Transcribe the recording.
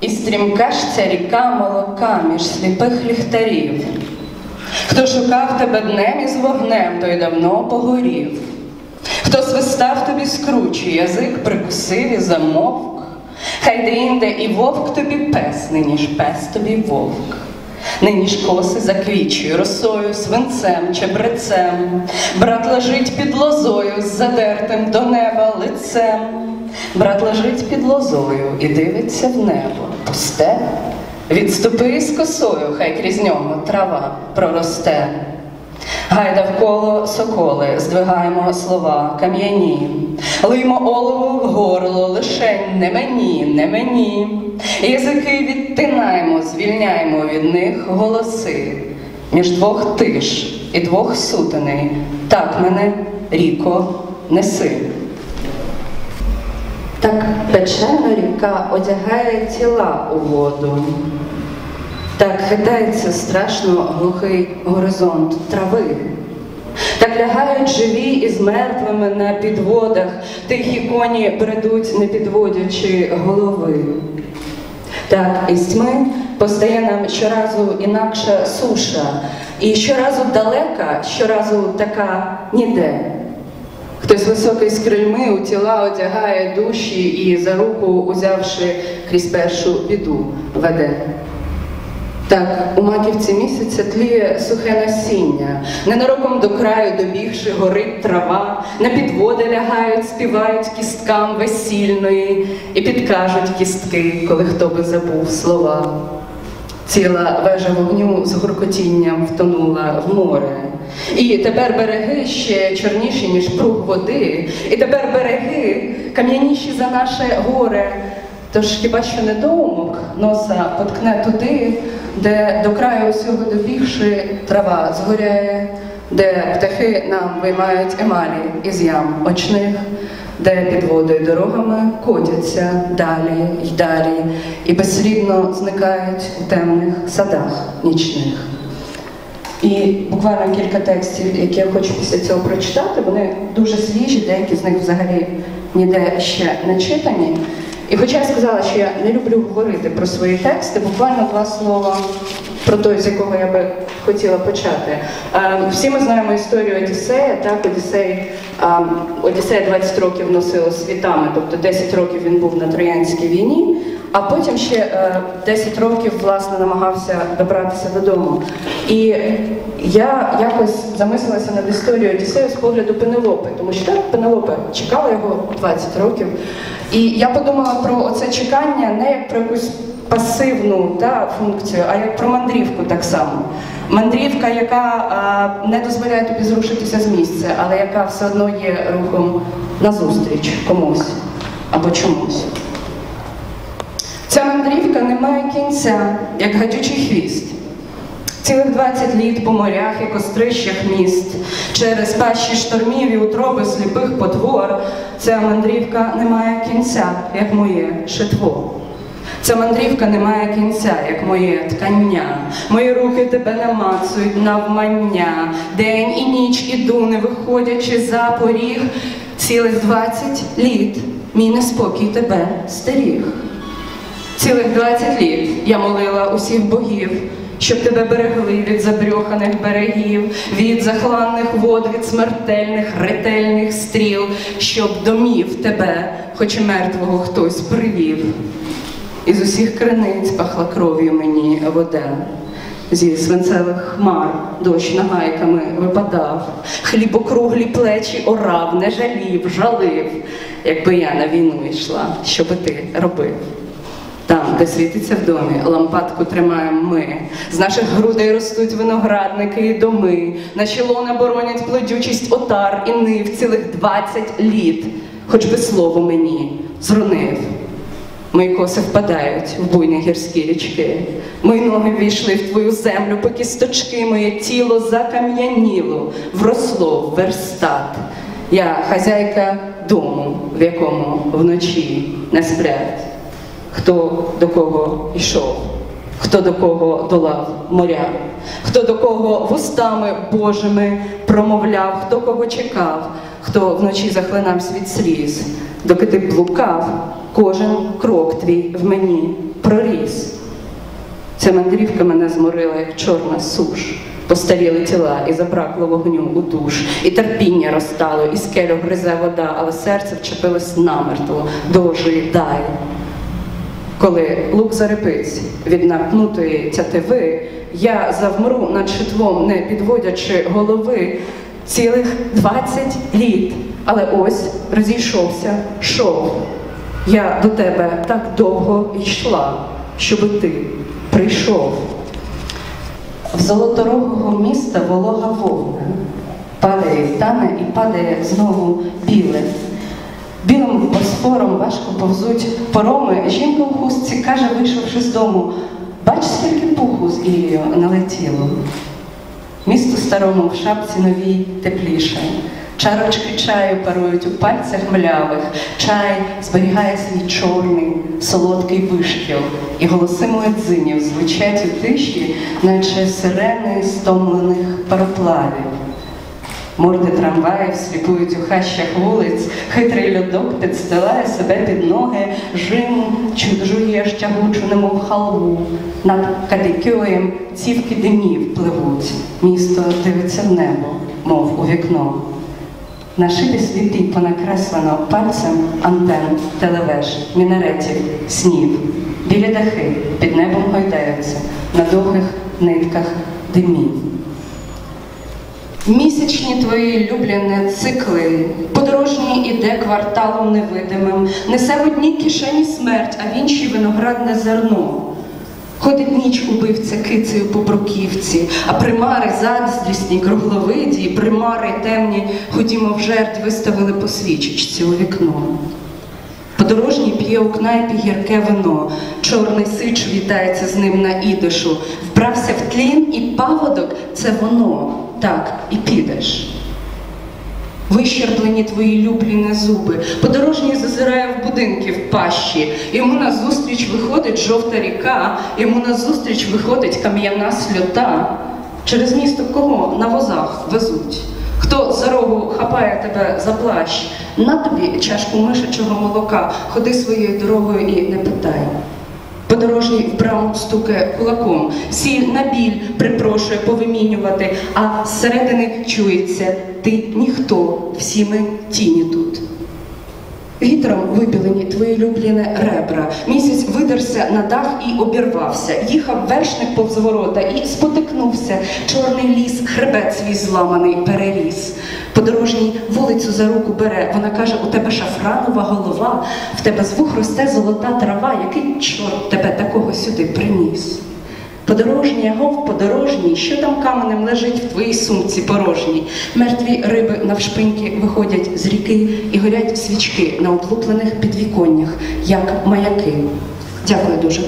І стрімка ж ця ріка молока між сліпих ліхтарів. Хто шукав тебе днем із вогнем, той давно погорів. Хто свистав тобі скручі, язик прикусив і замовк. Хай де-інде і вовк тобі пес, нині ж пес тобі вовк. Нині ж коси заквічує росою, свинцем, чебрецем. Брат лежить під лозою задертим до неба лицем. Брат лежить під лозою і дивиться в небо. Пусте. Відступи з косою, хай крізь нього трава проросте. Гайда вколо соколи, здвигаємо слова кам'яні, лиймо олово в горло, лишень не мені, не мені. Язики відтинаємо, звільняємо від них голоси. Між двох тиш і двох сутеней, так мене, ріко, неси. Так печена ріка одягає тіла у воду. Так хитається страшно глухий горизонт трави. Так лягають живі із мертвими на підводах, тихі коні бредуть, не підводячи голови. Так із тьми постає нам щоразу інакша суша, і щоразу далека, щоразу така ніде. Хтось високий з крильми у тіла одягає душі і за руку, узявши крізь першу біду, веде. Так, у маківці місяця тліє сухе насіння, ненароком до краю добігши горить трава, на підводи лягають, співають кісткам весільної і підкажуть кістки, коли хто би забув слова. Ціла вежа вогню з гуркотінням втонула в море. І тепер береги ще чорніші, ніж пруг води, і тепер береги кам'яніші за наше горе. Тож хіба що недоумок носа поткне туди, де до краю усього добігши трава згоряє, де птахи нам виймають емалі із ям очних, де під водою дорогами котяться далі й далі, і безслідно зникають у темних садах нічних. І буквально кілька текстів, які я хочу після цього прочитати, вони дуже свіжі, деякі з них взагалі ніде ще не читані. І хоча я сказала, що я не люблю говорити про свої тексти, буквально два слова про той, з якого я би хотіла почати. Е, Всі ми знаємо історію Одіссея. Так, Одіссей, е, Одіссея 20 років носило світами, тобто 10 років він був на Троянській війні, а потім ще е, 10 років власне намагався добратися додому. І я якось замислилася над історією Одіссею з погляду Пенелопи, тому що так, Пенелопа чекала його 20 років. І я подумала про оце чекання не як про якусь пасивну та, функцію, а як про мандрівку так само. Мандрівка, яка а, не дозволяє тобі зрушитися з місця, але яка все одно є рухом назустріч комусь або чомусь. Мандрівка не має кінця, як гадючий хвіст. Цілих 20 літ по морях і кострищах міст, через пащі штормів і утроби сліпих потвор, ця мандрівка не має кінця, як моє шитво. Ця мандрівка не має кінця, як моє ткання. Мої руки тебе намацують навмання. День і ніч іду, не виходячи за поріг. Цілих 20 літ мій неспокій тебе стеріг. Цілих 20 літ я молила усіх богів, щоб тебе берегли від забрьоханих берегів, від захланних вод, від смертельних ретельних стріл, щоб домів тебе, хоч і мертвого хтось привів. Із усіх криниць пахла кров'ю мені вода. Зі свинцевих хмар дощ нагайками випадав, хліб округлі плечі орав, не жалів, жалив, якби я на війну йшла, що би ти робив. Там, де світиться в домі, лампадку тримаємо ми. З наших грудей ростуть виноградники і доми. Наші лона боронять плодючість отар і нив цілих двадцять літ, хоч би слово мені зрунив. Мої коси впадають в буйні гірські річки. Мої ноги війшли в твою землю, по кісточки моє тіло закам'яніло, вросло в верстат. Я хазяйка дому, в якому вночі не сплять. Хто до кого йшов, хто до кого долав моря, хто до кого вустами Божими промовляв, хто кого чекав, хто вночі захлинався від сліз, доки ти блукав, кожен крок твій в мені проріс. Ця мандрівка мене зморила, як чорна суш. Постаріли тіла, і забракло вогню у душ, і терпіння розтало, і скелю гризе вода, але серце вчепилось намертво, дожидай. Коли лук зарепить від напнутої тятиви, я завмру над шитвом, не підводячи голови, цілих двадцять літ. Але ось розійшовся шов. Я до тебе так довго йшла, щоби ти прийшов. В золоторогого міста волога вовна. Падає, тане і падає знову біле. Білим босфором важко повзуть пороми. Жінка у хустці каже, вийшовши з дому, бач, скільки пуху з Ілією налетіло. Місто старому в шапці новій тепліше. Чарочки чаю парують у пальцях млявих, чай зберігає свій чорний, солодкий вишкіл, і голоси муедзинів звучать у тиші, наче сирени стомлених пароплавів. Морди трамваїв сліпують у хащах вулиць, хитрий льодок підстилає себе під ноги, жим чуджує щагучу, немов халву. Над кадикьоєм цівки димів пливуть. Місто дивиться в небо, мов у вікно. На шибі світлі понакреслено пальцем антен, телевеж, мінаретів, снів. Білі дахи під небом гойдаються на довгих нитках димів. Місячні твої люблені цикли, подорожній іде кварталом невидимим, несе в одній кишені смерть, а в іншій виноградне зерно. Ходить ніч убивця кицею по бруківці, а примари заздрісні, кругловиді, примари темні, ходімо в жертв, виставили по свічечці у вікно. Подорожній п'є у кнайпі гірке вино, чорний сич вітається з ним на ідишу. Вбрався в тлін і паводок це воно, так і підеш. Вищерблені твої люблені зуби, подорожній зазирає в будинки в пащі. Йому назустріч виходить жовта ріка, йому назустріч виходить кам'яна сльота. Через місто кого на возах везуть? Хто за рогу хапає тебе за плащ? На тобі чашку мишачого молока, ходи своєю дорогою і не питай. Подорожній в брам стукає кулаком, сіль на біль припрошує повимінювати, а зсередини чується ти ніхто, всі ми тіні тут. Вітром вибілені твої люблені ребра. Місяць видерся на дах і обірвався. Їхав вершник повз ворота і спотикнувся. Чорний ліс, хребет свій зламаний переріс. Подорожній вулицю за руку бере. Вона каже: у тебе шафранова голова, в тебе з вух росте золота трава. Який чорт тебе такого сюди приніс? Подорожній, гов подорожній, що там каменем лежить в твоїй сумці порожній. Мертві риби навшпиньки виходять з ріки і горять свічки на облуплених підвіконнях, як маяки. Дякую дуже.